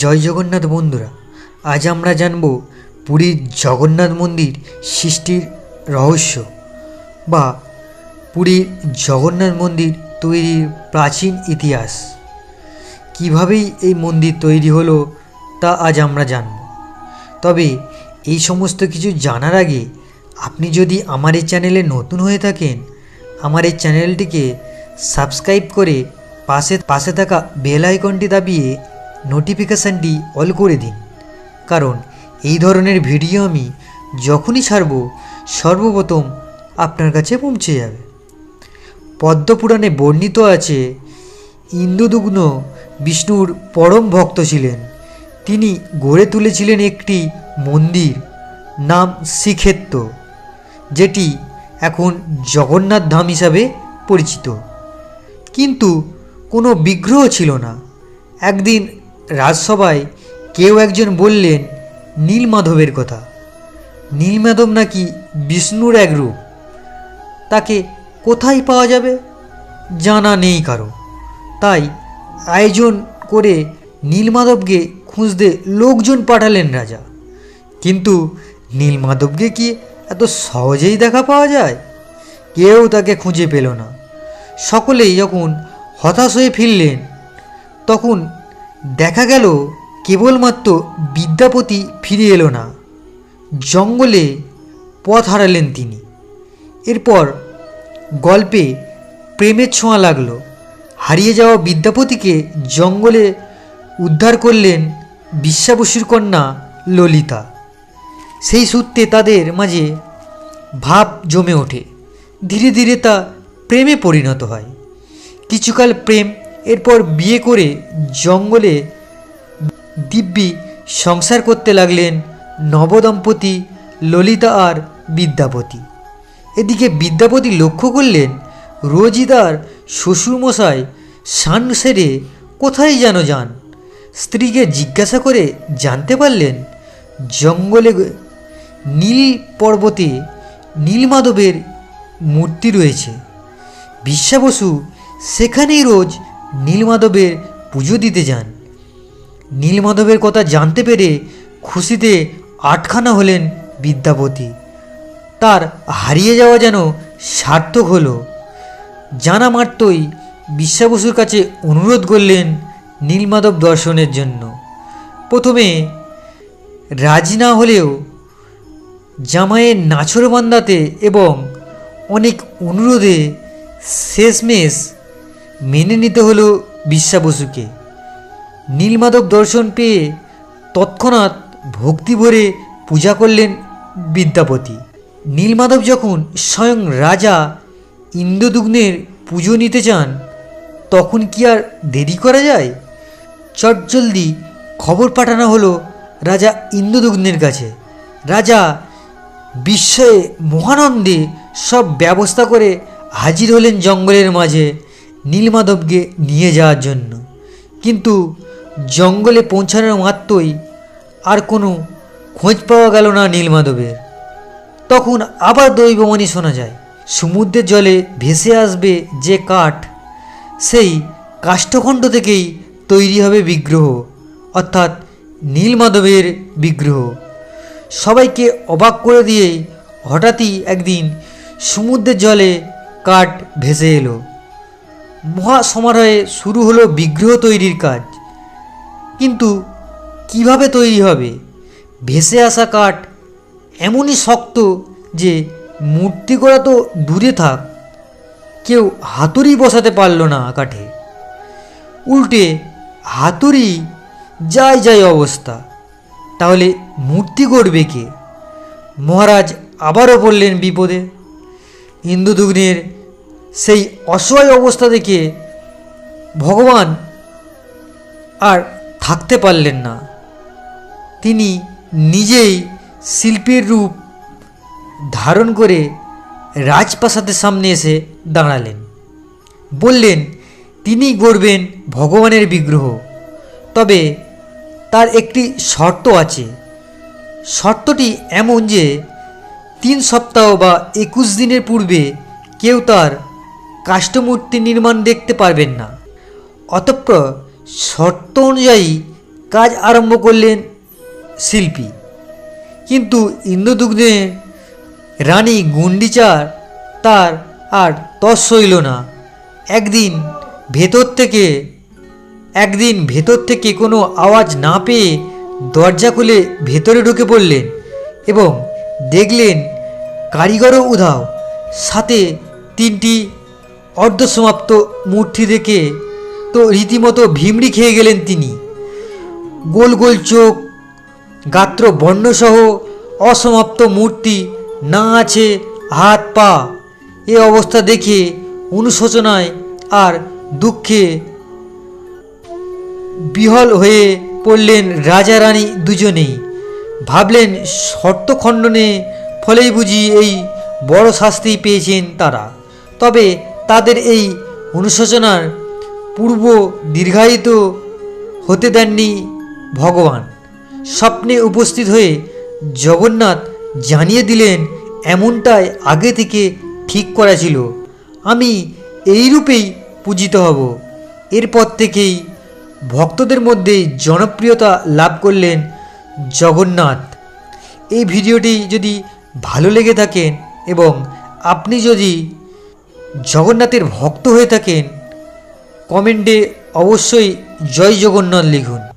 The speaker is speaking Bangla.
জয় জগন্নাথ বন্ধুরা, আজ আমরা জানব পুরীর জগন্নাথ মন্দির সৃষ্টির রহস্য বা পুরীর জগন্নাথ মন্দির তৈরির প্রাচীন ইতিহাস। কীভাবেই এই মন্দির তৈরি হলো তা আজ আমরা জানব। তবে এই সমস্ত কিছু জানার আগে আপনি যদি আমার এই চ্যানেলে নতুন হয়ে থাকেন, আমার এই চ্যানেলটিকে সাবস্ক্রাইব করে পাশে পাশে থাকা বেল আইকনটি দাবিয়ে নোটিফিকেশানটি অল করে দিন। কারণ এই ধরনের ভিডিও আমি যখনই ছাড়ব, সর্বপ্রথম আপনার কাছে পৌঁছে যাবে। পদ্মপুরাণে বর্ণিত আছে, ইন্দুদুগ্ন বিষ্ণুর পরম ভক্ত ছিলেন। তিনি গড়ে তুলেছিলেন একটি মন্দির নাম শ্রীক্ষেত্র, যেটি এখন জগন্নাথ ধাম হিসাবে পরিচিত। কিন্তু কোনো বিগ্রহ ছিল না। একদিন রাজসভায় কেউ একজন বললেন নীলমাধবের কথা। নীলমাধব নাকি বিষ্ণুর এক রূপ। তাকে কোথায় পাওয়া যাবে? জানা নেই কারও। তাই আয়োজন করে নীলমাধবকে খুঁজতে লোকজন পাঠালেন রাজা। কিন্তু নীলমাধবকে কি এত সহজেই দেখা পাওয়া যায়? কেউ তাকে খুঁজে পেল না। সকলেই যখন হতাশ হয়ে ফিরলেন, তখন দেখা গেল কেবলমাত্র বিদ্যাপতি ফিরে এলো না। জঙ্গলে পথ হারালেন তিনি। এরপর গল্পে প্রেমের ছোঁয়া লাগল। হারিয়ে যাওয়া বিদ্যাপতিকে জঙ্গলে উদ্ধার করলেন বিশ্বাবসুর কন্যা ললিতা। সেই সূত্রে তাদের মাঝে ভাব জমে ওঠে। ধীরে ধীরে তা প্রেমে পরিণত হয়। কিছুকাল প্রেম এরপর বিয়ে করে জঙ্গলে দিব্যি সংসার করতে লাগলেন নবদম্পতি, ললিতা আর বিদ্যাপতি। এদিকে বিদ্যাপতি লক্ষ্য করলেন রোজই তার শ্বশুরমশাই সান সেরে কোথায় যেন যান। স্ত্রীকে জিজ্ঞাসা করে জানতে পারলেন জঙ্গলে নীল পর্বতে নীলমাধবের মূর্তি রয়েছে। বিশ্বাবসু সেখানেই রোজ নীলমাধবের পুজো দিতে যান। নীলমাধবের কথা জানতে পেরে খুশিতে আটখানা হলেন বিদ্যাপতি। তার হারিয়ে যাওয়া যেন সার্থক হলো। জানা মাত্রই বিশ্বাবসুর কাছে অনুরোধ করলেন নীলমাধব দর্শনের জন্য। প্রথমে রাজি না হলেও জামাইয়ের নাছরবান্দাতে এবং অনেক অনুরোধে শেষমেশ মেনে নিতে হলো বিশ্বা বিশ্বাবসুকে নীলমাধব দর্শন পেয়ে তৎক্ষণাৎ ভক্তি ভরে পূজা করলেন বিদ্যাপতি। নীলমাধব যখন স্বয়ং রাজা ইন্দ্রদুগ্নের পুজো নিতে চান, তখন কি আর দেরি করা যায়? চটজলদি খবর পাঠানো হলো রাজা ইন্দ্রদুগ্নের কাছে। রাজা বিস্ময়ে মহানন্দে সব ব্যবস্থা করে হাজির হলেন জঙ্গলের মাঝে। নীলমাধবকে নিয়ে যাওয়ার জন্য। কিন্তু জঙ্গলে পৌঁছানোর মাত্রই আর কোনো খোঁজ পাওয়া গেল না নীলমাধবের। তখন আবার দৈবমণি শোনা যায়, সমুদ্রের জলে ভেসে আসবে যে কাঠ, সেই কাষ্ঠখণ্ড থেকেই তৈরি হবে বিগ্রহ, অর্থাৎ নীলমাধবের বিগ্রহ। সবাইকে অবাক করে দিয়েই হঠাৎই একদিন সমুদ্রের জলে কাঠ ভেসে এলো। মহা সমারোহে শুরু হলো বিগ্রহ তৈরির কাজ। কিন্তু কীভাবে তৈরি হবে? ভেসে আসা কাঠ এমনই শক্ত যে মূর্তি করা তো দূরে থাক, কেউ হাতুড়ি বসাতে পারল না কাঠে। উল্টে হাতুড়ি, যাই যাই অবস্থা, তাহলে মূর্তি করবে কে? মহারাজ আবারও পড়লেন বিপদে। ইন্দুদুগ্নের সেই অসহায় অবস্থা দেখে ভগবান আর থাকতে পারলেন না। তিনি নিজেই শিল্পীর রূপ ধারণ করে রাজপ্রাসাদের সামনে এসে দাঁড়ালেন। বললেন, তিনি গড়বেন ভগবানের বিগ্রহ। তবে তার একটি শর্ত আছে। শর্তটি এমন যে, তিন সপ্তাহ বা একুশ দিনের পূর্বে কেউ তার কাষ্ঠমূর্তি নির্মাণ দেখতে পারবেন না। অতঃপর শর্ত অনুযায়ী কাজ আরম্ভ করলেন শিল্পী। কিন্তু ইন্দ্রদুগ্ধে রানী গুন্ডিচার তার আর তস সইল না। একদিন ভেতর থেকে, একদিন ভেতর থেকে কোনো আওয়াজ না পেয়ে দরজা খুলে ভেতরে ঢুকে পড়লেন এবং দেখলেন কারিগরও উধাও। সাথে তিনটি অর্ধসমাপ্ত মূর্তি দেখে তো রীতিমতো ভিমড়ি খেয়ে গেলেন তিনি। গোল গোল চোখ, গাত্র বর্ণসহ অসমাপ্ত মূর্তি, না আছে হাত পা। এ অবস্থা দেখে অনুশোচনায় আর দুঃখে বিহল হয়ে পড়লেন রাজা রানী দুজনেই। ভাবলেন শর্ত খণ্ডনে ফলেই বুঝি এই বড় শাস্তি পেয়েছেন তারা। তবে তাদের এই অনুশোচনার পূর্ব দীর্ঘায়িত হতে দেননি ভগবান। স্বপ্নে উপস্থিত হয়ে জগন্নাথ জানিয়ে দিলেন, এমনটাই আগে থেকে ঠিক করা ছিল। আমি এই রূপেই পূজিত হব। এরপর থেকেই ভক্তদের মধ্যে জনপ্রিয়তা লাভ করলেন জগন্নাথ। এই ভিডিওটি যদি ভালো লেগে থাকেন এবং আপনি যদি জগন্নাথের ভক্ত হয়ে থাকেন কমেন্টে অবশ্যই জয় জগন্নাথ লিখুন।